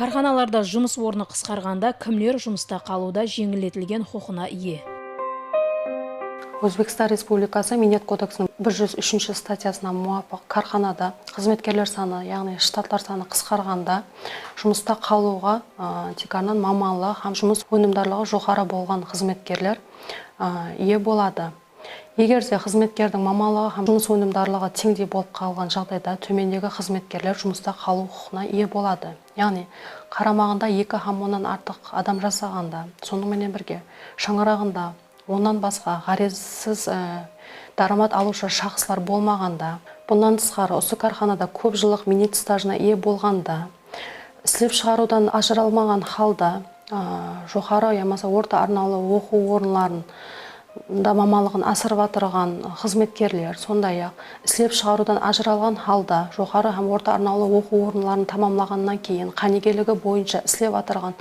Карханаларда жұмыс орны қысқарғанда кімлер жұмыста қалуда жеңілдетілген құқына ие? өзбекстан республикасы минет кодексінің 103 статьясына муафық карханада қызметкерлер саны яғни штатлар саны қысқарғанда жұмыста қалуға ә, һәм жұмыс өнімдарлығы жоғары болған қызметкерлер ие болады егер де қызметкердің мамандығы һәм жұмыс өнімдарлығы теңдей болып қалған жағдайда төмендегі қызметкерлер жұмыста қалу құқығына ие болады. Яғни қарамағында екі һәм артық адам жасағанда сонымен бірге шаңырағында оннан басқа ғарезсіз ә, дарамат алушы шахслар болмағанда бұнан тысқары осы карханада көп жылдық минет стажына ие болғанда істеп шығарудан ажыралмаған халда ә, жоғары ямаса орта арнаулы оқу орынларын да мамандығын асырып жатырған қызметкерлер сондай ақ істеп шығарудан ажыралған халда жоғары һәм орта арнаулы оқу орынларын тамамлағаннан кейін қанегелігі бойынша істеп жатырған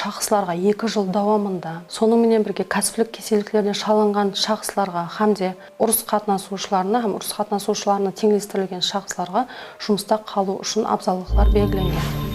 шахсларға екі жыл давамында сонымен бірге кәсіптік кеселдіктерден шалынған шахсларға һәмде ұрыс қатынасушыларына һәм ұрыс қатынасушыларына теңдестірілген шахсларға жұмыста қалу үшін абзалдықтар белгіленген.